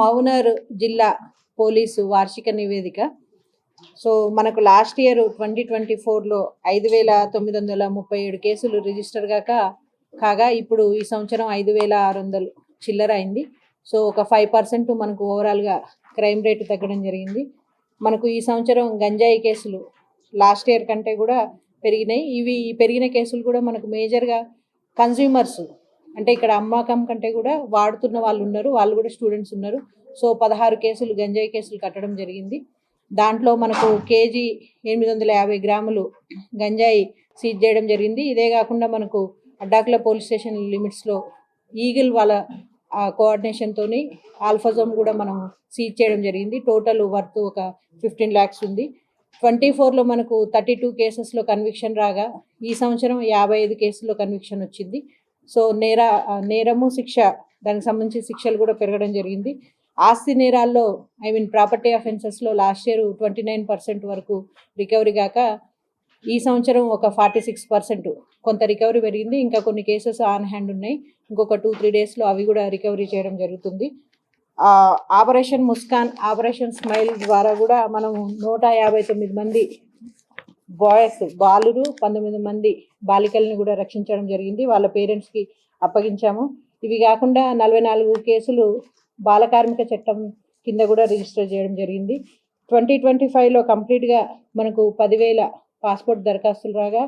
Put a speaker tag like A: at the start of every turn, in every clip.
A: మౌనర్ జిల్లా పోలీసు వార్షిక నివేదిక. సో మనకు లాస్ట్ ఇయర్ ట్వంటీ ట్వంటీ ఫోర్లో ఐదు వేల తొమ్మిది వందల ముప్పై ఏడు కేసులు రిజిస్టర్ కాక కాగా ఇప్పుడు ఈ సంవత్సరం ఐదు వేల ఆరు వందలు చిల్లర అయింది. సో ఒక ఫైవ్ పర్సెంట్ మనకు ఓవరాల్గా క్రైమ్ రేటు తగ్గడం జరిగింది. మనకు ఈ సంవత్సరం గంజాయి కేసులు లాస్ట్ ఇయర్ కంటే కూడా పెరిగినాయి. ఇవి ఈ పెరిగిన కేసులు కూడా మనకు మేజర్గా కన్జ్యూమర్స్ అంటే ఇక్కడ అమ్మకం కంటే కూడా వాడుతున్న వాళ్ళు ఉన్నారు వాళ్ళు కూడా స్టూడెంట్స్ ఉన్నారు. సో పదహారు కేసులు గంజాయి కేసులు కట్టడం జరిగింది. దాంట్లో మనకు కేజీ ఎనిమిది వందల యాభై గ్రాములు గంజాయి సీజ్ చేయడం జరిగింది. ఇదే కాకుండా మనకు అడ్డాకుల పోలీస్ స్టేషన్ లిమిట్స్లో ఈగిల్ వాళ్ళ కోఆర్డినేషన్తోని ఆల్ఫాజోమ్ కూడా మనం సీజ్ చేయడం జరిగింది. టోటల్ వర్త్ ఒక ఫిఫ్టీన్ ల్యాక్స్ ఉంది. ట్వంటీ ఫోర్లో మనకు థర్టీ టూ కేసెస్లో కన్విక్షన్ రాగా ఈ సంవత్సరం యాభై ఐదు కేసుల్లో కన్విక్షన్ వచ్చింది. సో నేర నేరము శిక్ష దానికి సంబంధించి శిక్షలు కూడా పెరగడం జరిగింది. ఆస్తి నేరాల్లో I mean property అఫెన్సెస్లో last year twenty nine percent వరకు రికవరీ కాక ఈ సంవత్సరం ఒక ఫార్టీ సిక్స్ పర్సెంట్ కొంత రికవరీ పెరిగింది. ఇంకా కొన్ని కేసెస్ ఆన్ హ్యాండ్ ఉన్నాయి. ఇంకొక టూ త్రీ డేస్లో అవి కూడా రికవరీ చేయడం జరుగుతుంది. ఆపరేషన్ ముస్కాన్ ఆపరేషన్ స్మైల్ ద్వారా కూడా మనం నూట యాభై తొమ్మిది మంది బాయ్స్ బాలురు పంతొమ్మిది మంది బాలికల్ని కూడా రక్షించడం జరిగింది. వాళ్ళ పేరెంట్స్కి అప్పగించాము. ఇవి కాకుండా నలభై నాలుగు కేసులు బాల కార్మిక చట్టం కింద కూడా రిజిస్టర్ చేయడం జరిగింది. ట్వంటీ ట్వంటీ ఫైవ్లో కంప్లీట్గా మనకు పదివేల పాస్పోర్ట్ దరఖాస్తులు రాగా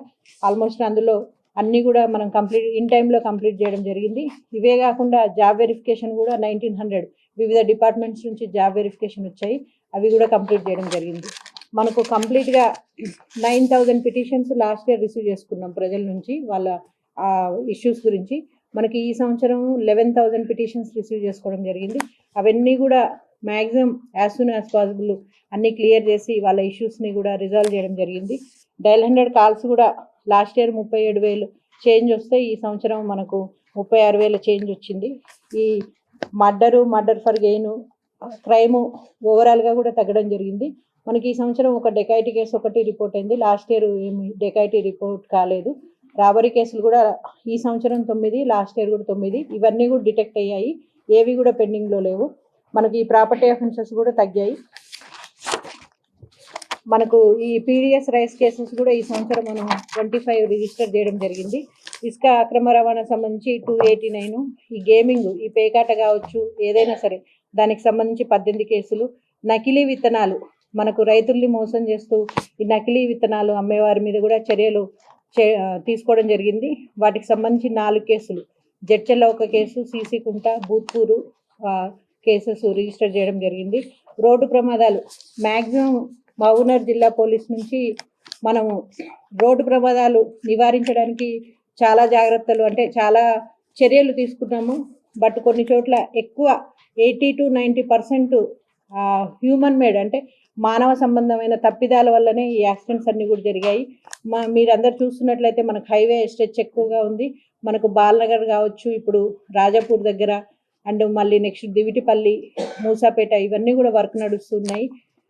A: ఆల్మోస్ట్ అందులో అన్నీ కూడా మనం కంప్లీట్ ఇన్ టైంలో కంప్లీట్ చేయడం జరిగింది. ఇవే కాకుండా జాబ్ వెరిఫికేషన్ కూడా నైన్టీన్ హండ్రెడ్. వివిధ డిపార్ట్మెంట్స్ నుంచి జాబ్ వెరిఫికేషన్ వచ్చాయి. అవి కూడా కంప్లీట్ చేయడం జరిగింది. మనకు కంప్లీట్గా nine thousand petitions last year receive చేసుకున్నాం ప్రజల నుంచి వాళ్ళ ఇష్యూస్ గురించి. మనకి ఈ సంవత్సరం లెవెన్ థౌజండ్ పిటిషన్స్ రిసీవ్ చేసుకోవడం జరిగింది. అవన్నీ కూడా maximum as soon as possible అన్నీ క్లియర్ చేసి వాళ్ళ ఇష్యూస్ని కూడా రిజాల్వ్ చేయడం జరిగింది. డైల్ హండ్రెడ్ కాల్స్ కూడా లాస్ట్ ఇయర్ ముప్పై ఏడు వేలు చేంజ్ వస్తే ఈ సంవత్సరం మనకు ముప్పై ఆరు వేల చేంజ్ వచ్చింది. ఈ murder murder for gain crime ఓవరాల్గా కూడా తగ్గడం జరిగింది. మనకి ఈ సంవత్సరం ఒక డెకాయిటీ కేసు ఒకటి రిపోర్ట్ అయింది. లాస్ట్ ఇయర్ ఏమి డెకాయిటీ రిపోర్ట్ కాలేదు. రాబరీ కేసులు కూడా ఈ సంవత్సరం తొమ్మిది లాస్ట్ ఇయర్ కూడా తొమ్మిది. ఇవన్నీ కూడా డిటెక్ట్ అయ్యాయి. ఏవి కూడా పెండింగ్లో లేవు. మనకి ఈ ప్రాపర్టీ అఫెన్సెస్ కూడా తగ్గాయి. మనకు ఈ పీడిఎస్ రైస్ కేసెస్ కూడా ఈ సంవత్సరం మనం ట్వంటీ ఫైవ్ రిజిస్టర్ చేయడం జరిగింది. ఇసుక అక్రమ రవాణా సంబంధించి two eighty nine e gaming ఈ పేకాట కావచ్చు ఏదైనా సరే దానికి సంబంధించి పద్దెనిమిది కేసులు నకిలీ విత్తనాలు మనకు రైతుల్ని మోసం చేస్తూ ఈ నకిలీ విత్తనాలు అమ్మేవారి మీద కూడా చర్యలు చే తీసుకోవడం జరిగింది. వాటికి సంబంధించి నాలుగు కేసులు. జడ్చల్లో ఒక case CC Kunta Bhoothpur cases register చేయడం జరిగింది. రోడ్డు ప్రమాదాలు. మ్యాక్సిమం మహబూబ్నగర్ జిల్లా పోలీస్ నుంచి మనము రోడ్డు ప్రమాదాలు నివారించడానికి చాలా జాగ్రత్తలు అంటే చాలా చర్యలు తీసుకున్నాము బట్ కొన్ని చోట్ల ఎక్కువ eighty to ninety percent human made అంటే మానవ సంబంధమైన తప్పిదాల వల్లనే ఈ యాక్సిడెంట్స్ అన్నీ కూడా జరిగాయి. మా మీరందరూ చూస్తున్నట్లయితే మనకు హైవే స్ట్రెచ్ ఎక్కువగా ఉంది. మనకు బాలనగర్ కావచ్చు ఇప్పుడు రాజాపూర్ దగ్గర అండ్ మళ్ళీ నెక్స్ట్ దివిటిపల్లి మూసాపేట ఇవన్నీ కూడా వర్క్ నడుస్తున్నాయి.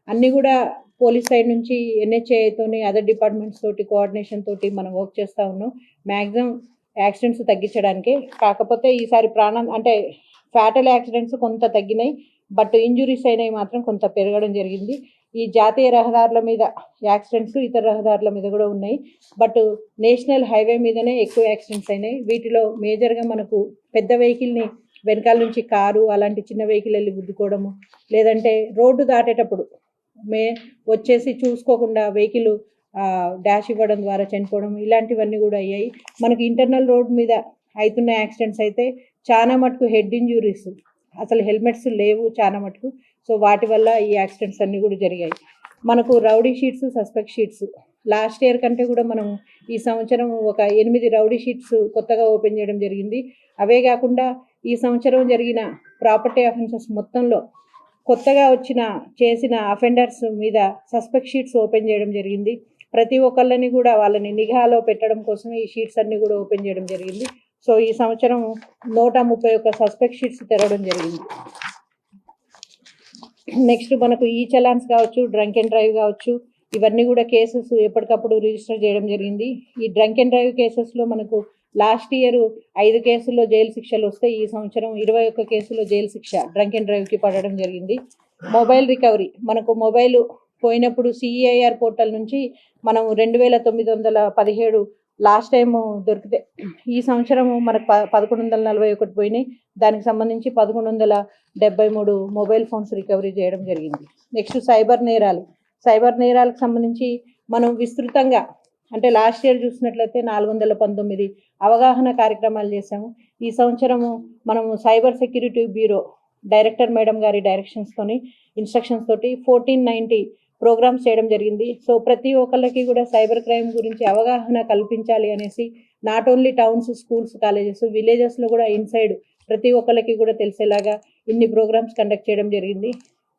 A: అన్నీ కూడా పోలీస్ సైడ్ నుంచి ఎన్హెచ్ఏతోని అదర్ డిపార్ట్మెంట్స్ తోటి కోఆర్డినేషన్ తోటి మనం వర్క్ చేస్తూ ఉన్నాం. మ్యాక్సిమం యాక్సిడెంట్స్ తగ్గించడానికి. కాకపోతే ఈసారి ప్రాణం అంటే ఫ్యాటల్ యాక్సిడెంట్స్ కొంత తగ్గినాయి. బట్ ఇంజురీస్ అయినవి మాత్రం కొంత పెరగడం జరిగింది. ఈ జాతీయ రహదారుల మీద యాక్సిడెంట్స్ ఇతర రహదారుల మీద కూడా ఉన్నాయి. బట్ నేషనల్ హైవే మీదనే ఎక్కువ యాక్సిడెంట్స్ అయినాయి. వీటిలో మేజర్గా మనకు పెద్ద వెహికల్ని వెనకాల నుంచి కారు అలాంటి చిన్న వెహికల్ వెళ్ళి గుద్దుకోవడము లేదంటే రోడ్డు దాటేటప్పుడు మే వచ్చేసి చూసుకోకుండా వెహికల్ డాష్ ఇవ్వడం ద్వారా చనిపోవడం ఇలాంటివన్నీ కూడా అయ్యాయి. మనకి ఇంటర్నల్ రోడ్ మీద అవుతున్న యాక్సిడెంట్స్ అయితే చాలా మటుకు హెడ్ ఇంజురీస్. అసలు హెల్మెట్స్ లేవు చాలా మటుకు. సో వాటి వల్ల ఈ యాక్సిడెంట్స్ అన్నీ కూడా జరిగాయి. మనకు rowdy sheets suspect sheets. Last year కంటే కూడా మనం ఈ సంవత్సరం ఒక ఎనిమిది రౌడీ షీట్స్ కొత్తగా ఓపెన్ చేయడం జరిగింది. అవే కాకుండా ఈ సంవత్సరం జరిగిన ప్రాపర్టీ అఫెన్సెస్ మొత్తంలో కొత్తగా వచ్చిన చేసిన అఫెండర్స్ మీద సస్పెక్ట్ షీట్స్ ఓపెన్ చేయడం జరిగింది. ప్రతి ఒక్కళ్ళని కూడా వాళ్ళని నిఘాలో పెట్టడం కోసం ఈ షీట్స్ అన్ని కూడా ఓపెన్ చేయడం జరిగింది. సో ఈ సంవత్సరం నూట ముప్పై ఒక్క సస్పెక్ట్ షీట్స్ తెరవడం జరిగింది. నెక్స్ట్ మనకు ఈ చలాన్స్ కావచ్చు డ్రంక్ అండ్ డ్రైవ్ కావచ్చు ఇవన్నీ కూడా కేసెస్ ఎప్పటికప్పుడు రిజిస్టర్ చేయడం జరిగింది. ఈ డ్రంక్ అండ్ డ్రైవ్ కేసెస్లో మనకు లాస్ట్ ఇయర్ ఐదు కేసుల్లో జైలు శిక్షలు వస్తే ఈ సంవత్సరం ఇరవై ఒక్క కేసులో జైలు శిక్ష డ్రంక్ అండ్ డ్రైవ్కి పడడం జరిగింది. మొబైల్ రికవరీ మనకు మొబైల్ పోయినప్పుడు సిఈఐఆర్ పోర్టల్ నుంచి మనం రెండు వేల తొమ్మిది వందల పదిహేడు లాస్ట్ టైం దొరికితే ఈ సంవత్సరం మనకు ప పదకొండు వందల నలభై ఒకటి పోయినాయి. దానికి సంబంధించి పదకొండు వందల డెబ్బై మూడు మొబైల్ ఫోన్స్ రికవరీ చేయడం జరిగింది. నెక్స్ట్ సైబర్ నేరాలు. సైబర్ నేరాలకు సంబంధించి మనం విస్తృతంగా అంటే లాస్ట్ ఇయర్ చూసినట్లయితే నాలుగు వందల పంతొమ్మిది అవగాహన కార్యక్రమాలు చేశాము. ఈ సంవత్సరము మనము cyber security bureau director madam గారి డైరెక్షన్స్తోని ఇన్స్ట్రక్షన్స్ తోటి ఫోర్టీన్ నైంటీ ప్రోగ్రామ్స్ చేయడం జరిగింది. సో ప్రతి ఒక్కళ్ళకి కూడా సైబర్ క్రైమ్ గురించి అవగాహన కల్పించాలి అనేసి not only towns schools colleges విలేజెస్లో కూడా ఇన్సైడ్ ప్రతి ఒక్కళ్ళకి కూడా తెలిసేలాగా ఇన్ని ప్రోగ్రామ్స్ కండక్ట్ చేయడం జరిగింది.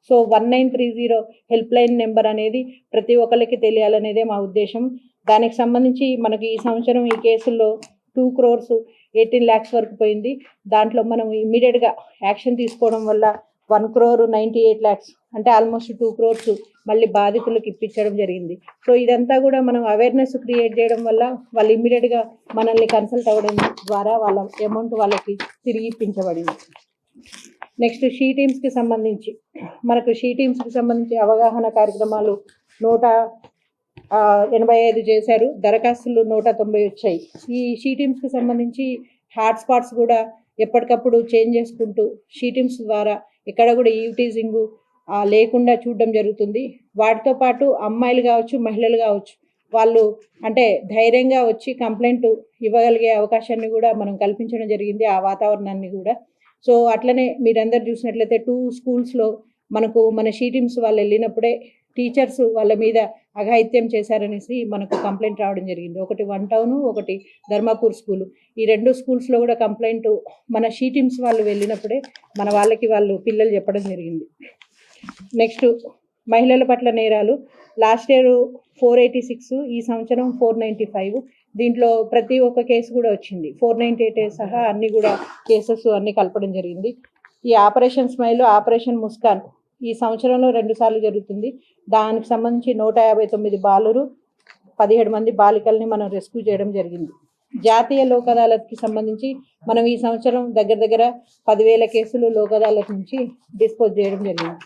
A: So one nine three zero help line number అనేది ప్రతి ఒక్కరికి తెలియాలనేదే మా ఉద్దేశం. దానికి సంబంధించి మనకి ఈ సంవత్సరం ఈ కేసుల్లో టూ క్రోర్స్ ఎయిటీన్ ల్యాక్స్ వరకు పోయింది. దాంట్లో మనం ఇమ్మీడియట్గా యాక్షన్ తీసుకోవడం వల్ల one crore ninety eight lakhs అంటే ఆల్మోస్ట్ టూ క్రోర్స్ మళ్ళీ బాధితులకు ఇప్పించడం జరిగింది. సో ఇదంతా కూడా మనం అవేర్నెస్ క్రియేట్ చేయడం వల్ల వాళ్ళు ఇమ్మీడియట్గా మనల్ని కన్సల్ట్ అవ్వడం ద్వారా వాళ్ళ అమౌంట్ వాళ్ళకి తిరిగి ఇప్పించబడింది. నెక్స్ట్ షీ టీమ్స్కి సంబంధించి. మనకు షీ టీమ్స్కి సంబంధించి అవగాహన కార్యక్రమాలు నూట ఎనభై ఐదు చేశారు. దరఖాస్తులు నూట తొంభై వచ్చాయి. ఈ షీ టీమ్స్కి సంబంధించి హాట్స్పాట్స్ కూడా ఎప్పటికప్పుడు చేంజ్ చేసుకుంటూ షీ టీమ్స్ ద్వారా ఎక్కడ కూడా ఈవిటీజింగు లేకుండా చూడడం జరుగుతుంది. వాటితో పాటు అమ్మాయిలు కావచ్చు మహిళలు కావచ్చు వాళ్ళు అంటే ధైర్యంగా వచ్చి కంప్లైంట్ ఇవ్వగలిగే అవకాశాన్ని కూడా మనం కల్పించడం జరిగింది ఆ వాతావరణాన్ని కూడా. సో అట్లనే మీరందరు చూసినట్లయితే టూ స్కూల్స్లో మనకు మన షీటీమ్స్ వాళ్ళు వెళ్ళినప్పుడే టీచర్స్ వాళ్ళ మీద అఘాయిత్యం చేశారనేసి మనకు కంప్లైంట్ రావడం జరిగింది. ఒకటి వన్ టౌన్ ఒకటి ధర్మాపూర్ స్కూల్. ఈ రెండు స్కూల్స్లో కూడా కంప్లైంట్ మన షీటీమ్స్ వాళ్ళు వెళ్ళినప్పుడే మన వాళ్ళకి వాళ్ళు పిల్లలు చెప్పడం జరిగింది. నెక్స్ట్ మహిళల పట్ల నేరాలు. Last year four eighty six ఈ సంవత్సరం ఫోర్ నైంటీ ఫైవ్. దీంట్లో ప్రతి ఒక్క కేసు కూడా వచ్చింది. ఫోర్ నైంటీ ఎయిట్ సహా అన్ని కూడా కేసెస్ అన్ని కలపడం జరిగింది. ఈ ఆపరేషన్ స్మైల్ ఆపరేషన్ ముస్కాన్ ఈ సంవత్సరంలో రెండు సార్లు జరుగుతుంది. దానికి సంబంధించి నూట యాభై తొమ్మిది బాలురు పదిహేడు మంది బాలికల్ని మనం రెస్క్యూ చేయడం జరిగింది. జాతీయ లోక్ అదాలత్కి సంబంధించి మనం ఈ సంవత్సరం దగ్గర దగ్గర పదివేల కేసులు లోక్ అదాలత్ నుంచి డిస్పోజ్ చేయడం జరిగింది.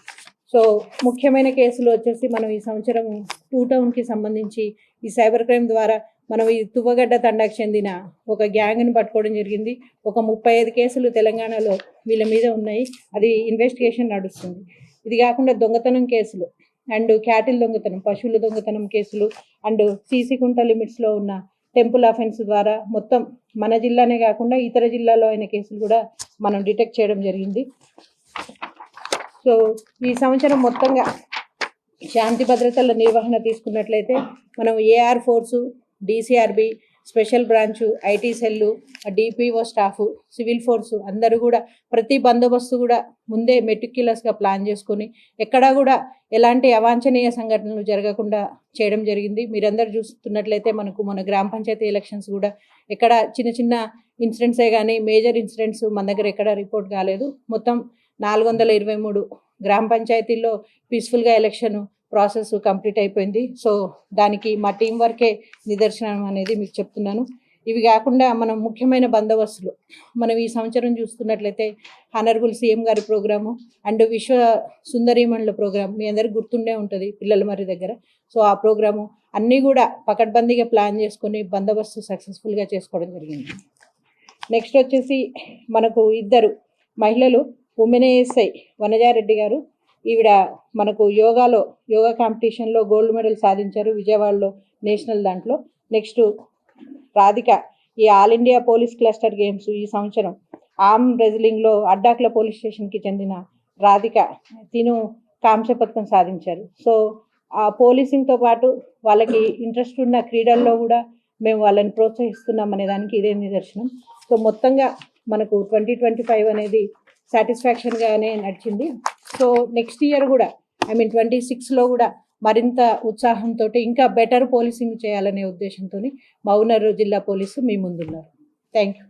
A: సో ముఖ్యమైన కేసులు వచ్చేసి మనం ఈ సంవత్సరం టూ టౌన్కి సంబంధించి ఈ సైబర్ క్రైమ్ ద్వారా మనం ఈ తువ్వగడ్డ తండాకు చెందిన ఒక గ్యాంగ్ని పట్టుకోవడం జరిగింది. ఒక ముప్పై ఐదు కేసులు తెలంగాణలో వీళ్ళ మీద ఉన్నాయి. అది ఇన్వెస్టిగేషన్ నడుస్తుంది. ఇది కాకుండా దొంగతనం కేసులు అండ్ క్యాటిల్ దొంగతనం పశువుల దొంగతనం కేసులు అండ్ సీసీ కుంట లిమిట్స్లో ఉన్న టెంపుల్ అఫెన్స్ ద్వారా మొత్తం మన జిల్లానే కాకుండా ఇతర జిల్లాలో అయిన కేసులు కూడా మనం డిటెక్ట్ చేయడం జరిగింది. సో ఈ సంవత్సరం మొత్తంగా శాంతి భద్రతల నిర్వహణ తీసుకున్నట్లయితే మనం AR force DCRB special branch IT cell DPO staff civil force అందరూ కూడా ప్రతి బందోబస్తు కూడా ముందే మెటిక్యులస్గా ప్లాన్ చేసుకొని ఎక్కడా కూడా ఎలాంటి అవాంఛనీయ సంఘటనలు జరగకుండా చేయడం జరిగింది. మీరందరూ చూస్తున్నట్లయితే మనకు మన గ్రామ పంచాయతీ ఎలక్షన్స్ కూడా ఎక్కడ చిన్న చిన్న ఇన్సిడెంట్సే కానీ మేజర్ ఇన్సిడెంట్స్ మన దగ్గర ఎక్కడ రిపోర్ట్ కాలేదు. మొత్తం నాలుగు వందల ఇరవై మూడు గ్రామ పంచాయతీల్లో పీస్ఫుల్గా ఎలక్షన్ ప్రాసెస్ కంప్లీట్ అయిపోయింది. సో దానికి మా టీం వర్కే నిదర్శనం అనేది మీకు చెప్తున్నాను. ఇవి కాకుండా మనం ముఖ్యమైన బందోబస్తులు. మనం ఈ సంవత్సరం చూస్తున్నట్లయితే హానరబుల్ సీఎం గారి ప్రోగ్రాము అండ్ విశ్వ సుందరీమణుల ప్రోగ్రామ్ మీ అందరికి గుర్తుండే ఉంటుంది పిల్లల మరి దగ్గర. సో ఆ ప్రోగ్రాము అన్నీ కూడా పకడ్బందీగా ప్లాన్ చేసుకొని బందోబస్తు సక్సెస్ఫుల్గా చేసుకోవడం జరిగింది. నెక్స్ట్ వచ్చేసి మనకు ఇద్దరు మహిళలు ఉమెనేఎస్ఐ వనజారెడ్డి గారు ఈవిడ మనకు యోగాలో యోగా కాంపిటీషన్లో గోల్డ్ మెడల్ సాధించారు విజయవాడలో నేషనల్ దాంట్లో. నెక్స్ట్ రాధిక ఈ all India police cluster games ఈ సంవత్సరం ఆమ్ రెజ్లింగ్లో అడ్డాకుల పోలీస్ స్టేషన్కి చెందిన రాధిక తిను కాంస్య పథకం సాధించారు. సో ఆ పోలీసింగ్తో పాటు వాళ్ళకి ఇంట్రెస్ట్ ఉన్న క్రీడల్లో కూడా మేము వాళ్ళని ప్రోత్సహిస్తున్నాం అనే దానికి ఇదే నిదర్శనం. సో మొత్తంగా మనకు ట్వంటీ ట్వంటీ ఫైవ్ అనేది సాటిస్ఫాక్షన్గానే నడిచింది. సో నెక్స్ట్ ఇయర్ కూడా ఐ మీన్ ట్వంటీ సిక్స్లో కూడా మరింత ఉత్సాహంతో ఇంకా బెటర్ పోలీసింగ్ చేయాలనే ఉద్దేశంతో మౌనర్ జిల్లా పోలీసు మీ ముందున్నారు. Thank you.